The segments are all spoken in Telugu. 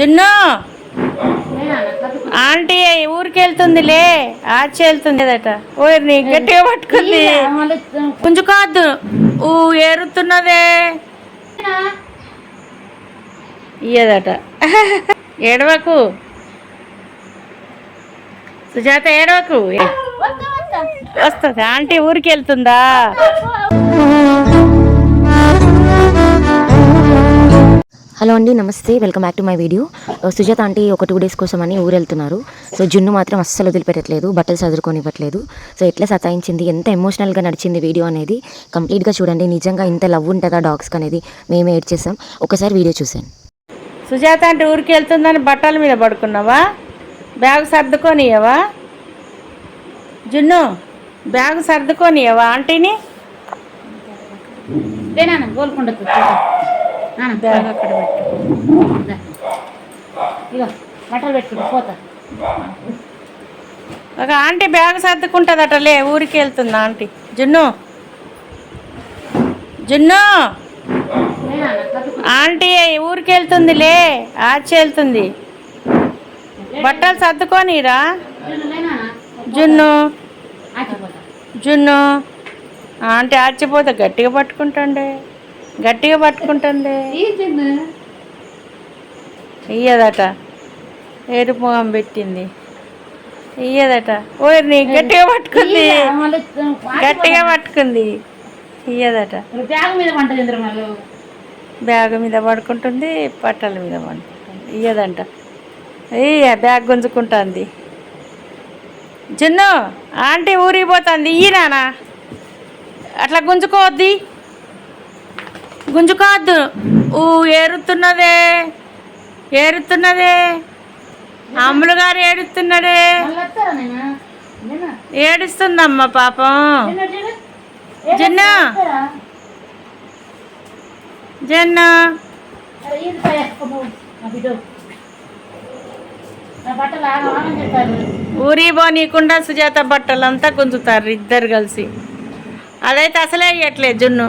జున్ను. ఆంటీ ఊరికి వెళ్తుందిలే ఆచి వెళ్తుంది అదట. ఓర్ని గట్టిగా పట్టుకుంది. కొంచెం కాదు ఊ ఏరుతున్నదే. ఇయ్యదట. ఏడవకు. సుజాత ఏడవకు. వస్తుంది. ఆంటీ ఊరికి వెళ్తుందా హలో అండి నమస్తే. Welcome back to my video. Sujatha aunty ఒక టూ డేస్ కోసం అని ఊరు వెళ్తున్నారు సో జున్ను మాత్రం అస్సలు వదిలిపెట్టట్లేదు బట్టలు చదువుకొని ఇవ్వట్లేదు సో ఎట్లా సతాయించింది ఎంత ఎమోషనల్గా నడిచింది వీడియో అనేది కంప్లీట్గా చూడండి. నిజంగా ఇంత లవ్ ఉంటుందా డాగ్స్కి అనేది మేమే ఏడ్ చేసాం. ఒకసారి వీడియో చూసాను సుజాత అంటే ఊరికి వెళ్తుందని బట్టల మీద పడుకున్నావా? బ్యాగ్ సర్దుకోనియవా? జున్ను బ్యాగ్ సర్దుకోనియవా ఆంటీని? గోల్కొండ బ్యాగ్ అక్కడ పెట్టు. ఇగో బట్టలు పెట్టుకుంటా పోతా. ఒక ఆంటీ బ్యాగ్ సర్దుకుంటుందట లే ఊరికి వెళ్తుందా ఆంటీ. జున్ను. జున్ను. ఆంటీ ఊరికి వెళ్తుందిలే ఆచి వెళ్తుంది. బట్టలు సర్దుకోనిరా జున్ను జున్ను. ఆంటీ ఆచిపోతే గట్టిగా పట్టుకుంటుండే. గట్టిగా పట్టుకుంటుంది. ఇయ్యదట ఏడుపు మొహం పెట్టింది. ఇయ్యదట ఓర్ని గట్టిగా పట్టుకుంది. గట్టిగా పట్టుకుంది. ఇయ్యదట బ్యాగ్ మీద పడుకుంటుంది పట్టల మీద పడుకుంటుంది. ఇయ్యదంట. ఇయ్య బ్యాగ్ గుంజుకుంటుంది. చిన్ను ఆంటీ ఊరికి పోతుంది. ఇయ్యనా అట్లా గుంజుకోవద్ది. గుంజుకోవద్దు. ఊ ఏరుతున్నదే. ఏరుతున్నదే. అమ్ములు గారు ఏడుస్తున్నాడే ఏడుస్తుందమ్మ పాపం. నిన్న చూడు. జన్న. జన్న. ఊరి పోనీయకుండా సుజాత బట్టలంతా గుంజుతారు ఇద్దరు కలిసి. అదైతే అసలే ఇయ్యట్లేదు జున్ను.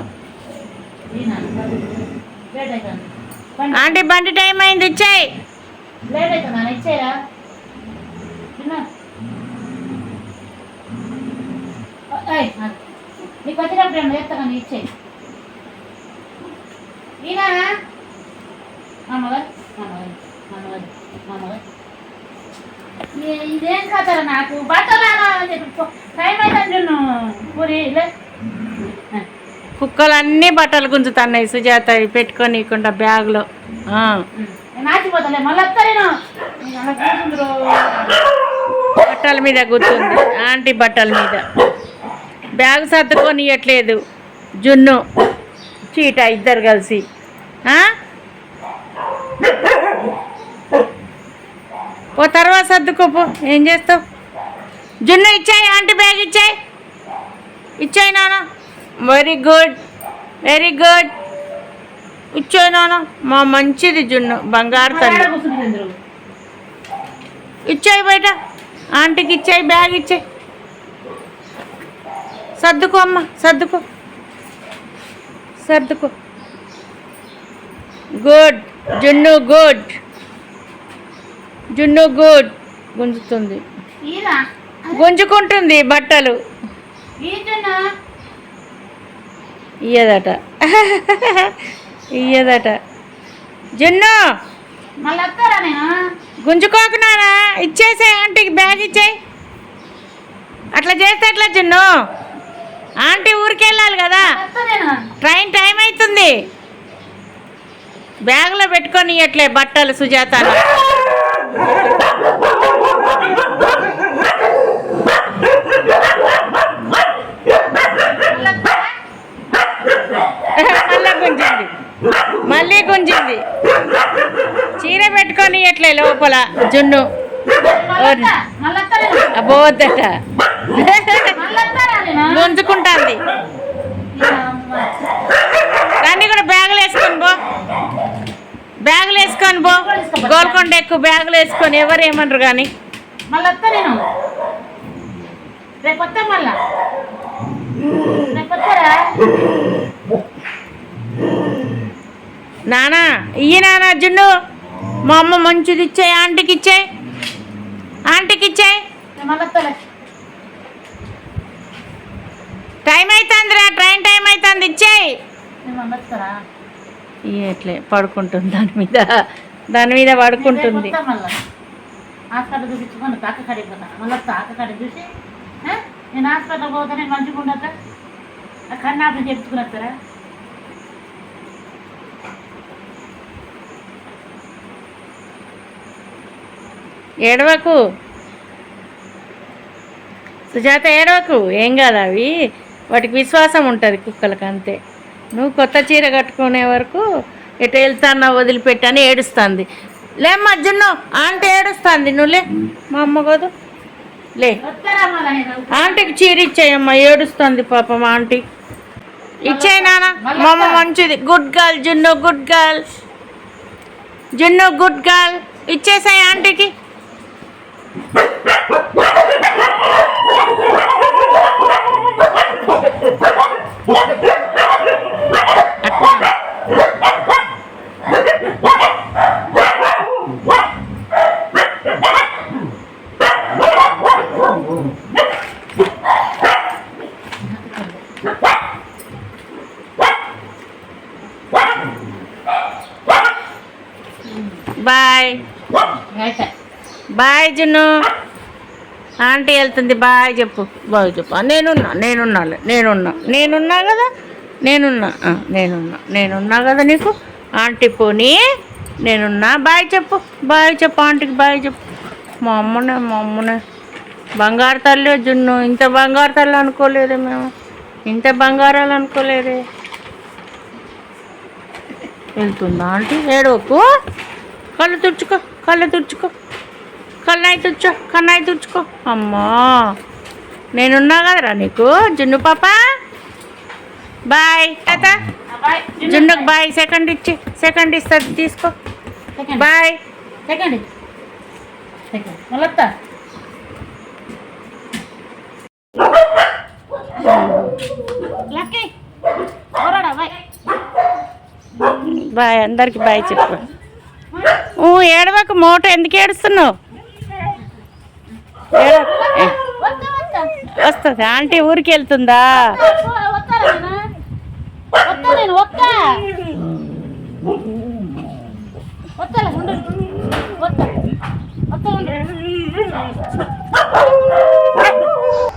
ఆంటీ బండి టైం అయింది ఇచ్చాయి నాకు. వచ్చినప్పుడు ఏమన్నా చేస్తా కానీ ఇచ్చేయి. ఈయన? మామగారు మామగారు మామగారు మామగారు ఈ- ఇదేం కథరా నాకు? పో- టైం చూడు పూరి లే. కుక్కలు అన్నీ బట్టలు గుంజుతున్నాయి సుజాత పెట్టుకోనీయకుండా బ్యాగ్లో. నేను నేను. బట్టల మీద కూర్చుంది ఆంటీ బట్టల మీద. బ్యాగ్ సర్దుకోనియట్లేదు జున్ను. చీట ఇద్దరు కలిసి? ఓ తర్వాత సర్దుకోపో ఏం చేస్తావు? జున్ను ఇచ్చాయి ఆంటీ బ్యాగ్ ఇచ్చాయి. ఇచ్చాయి నాన్న. వెరీ గుడ్ వెరీ గుడ్ ఇచ్చాయి నాన్న. మా మంచిది జున్ను. బంగారు తల్లి. ఇచ్చాయి బయట. ఆంటీకి ఇచ్చాయి బ్యాగ్ ఇచ్చాయి. సర్దుకో అమ్మ సర్దుకో. సర్దుకో. గుడ్ జున్ను గుడ్ జున్ను గుడ్ గుంజుతుంది. గుంజుకుంటుంది బట్టలు. ఇయ్యదట. ఇయ్యదట. జున్ను! మళ్ళీ వస్తారా నేను? గుంజుకోకు నానా ఇచ్చేసే ఆంటీకి బ్యాగ్ ఇచ్చేయి. అట్లా చేస్తే ఎట్లా జున్ను? ఆంటీ ఊరికి వెళ్ళాలి కదా ట్రైన్ టైం అవుతుంది బ్యాగ్లో పెట్టుకొని ఇట్లే బట్టలు సుజాత మళ్ళీ వస్తారా? మళ్ళీ గుంజింది మళ్ళీ గుంజింది. చీర పెట్టుకొని ఎట్లే లోపల? జున్ను. మళ్ళీ అబోద్దట గుంజుకుంటుంది దాన్ని కూడా బ్యాగులు వేసుకొని పో. బ్యాగులు వేసుకొని పో. గోల్కొండ ఎక్కువ బ్యాగులు వేసుకొని ఎవరు ఏమన్నారు కానీ మళ్ళీ వస్తా నేను రేపు వస్తా మళ్ళా. రేపు వస్తారా? నానా ఇయ్యి నానా అర్జున్ను మా అమ్మ మంచిది ఇచ్చాయి ఆంటీకి ఇచ్చాయి ఆంటీకి ఇచ్చాయి టైం అవుతుందిరా ట్రైన్ టైం అవుతుంది ఇచ్చాయి. ఇట్లే పడుకుంటుంది దాని మీద. దాని మీద పడుకుంటుంది. హాస్పిటల్ చూపించుకొని అక్క కడిగి పోతాను మళ్ళీ అక్క కడిగి చూసి నేను హాస్పిటల్ పోతే నేను మంచిగా ఉండొద్దా? కన్నా అప్పుడు చెప్పుకున్నారా ఏడవకు. సుజాత ఏడవకు. ఏం కాదు అవి. వాటికి విశ్వాసం ఉంటుంది కుక్కలకి అంతే. నువ్వు కొత్త చీర కట్టుకునే వరకు ఎటు వెళ్తానో వదిలిపెట్టని ఏడుస్తుంది. లేమ్మా జున్ను ఆంటీ ఏడుస్తుంది. నువ్వు లే. మా అమ్మ కాదు. లే. ఆంటీకి చీర ఇచ్చేయమ్మా. ఏడుస్తుంది పాపం ఆంటీ. ఇచ్చేయి నాన్న. మా అమ్మ మంచిది. Good girl Junnu good girl. Junnu good girl. ఇచ్చేసాయి ఆంటీకి. బాయ్ అయితే బాయ్ జున్ను. ఆంటీ వెళ్తుంది బాయ్ చెప్పు. బాయ్ చెప్పు. నేనున్నా నేనున్నా నేనున్నా. నేనున్నా కదా? నేనున్నా. నేనున్నా. నేనున్నా కదా నీకు? ఆంటీ పోనీ. నేనున్నా. బాయ్ చెప్పు. బాయ్ చెప్పు ఆంటీకి బాయ్ చెప్పు. మా అమ్మనే మా అమ్మనే. బంగారు తల్లి జున్ను. ఇంత బంగారు తల్లి అనుకోలేదే మేము. ఇంత బంగారాలు అనుకోలేదే. వెళ్తుందా ఆంటీ? ఏడోకు కళ్ళు తుడుచుకో కళ్ళు తుడుచుకో. కన్నాయి తుడుచో కన్నాయి తుడుచుకో. అమ్మా. నేనున్నా కదరా నీకు? జున్ను పాప? బాయ్. తాత. జున్నుకు బాయ్. సెకండ్ ఇచ్చి సెకండ్ ఇస్తుంది తీసుకో. బాయ్. సెకండ్. మళ్ళీ బాయ్. అందరికి బాయ్ చెప్పు. ఏడవకు మూట ఎందుకు ఏడుస్తున్నావు ఏడవ- ఏ, వస్తా వస్తా వస్తుంది? ఆంటీ ఊరికి వెళ్తుందా?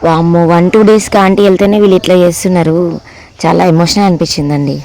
వామ్మో వన్ టూ డేస్కి ఆంటీ వెళ్తేనే వీళ్ళు ఇట్లా చేస్తున్నారు. చాలా ఎమోషనల్ అనిపించిందండి.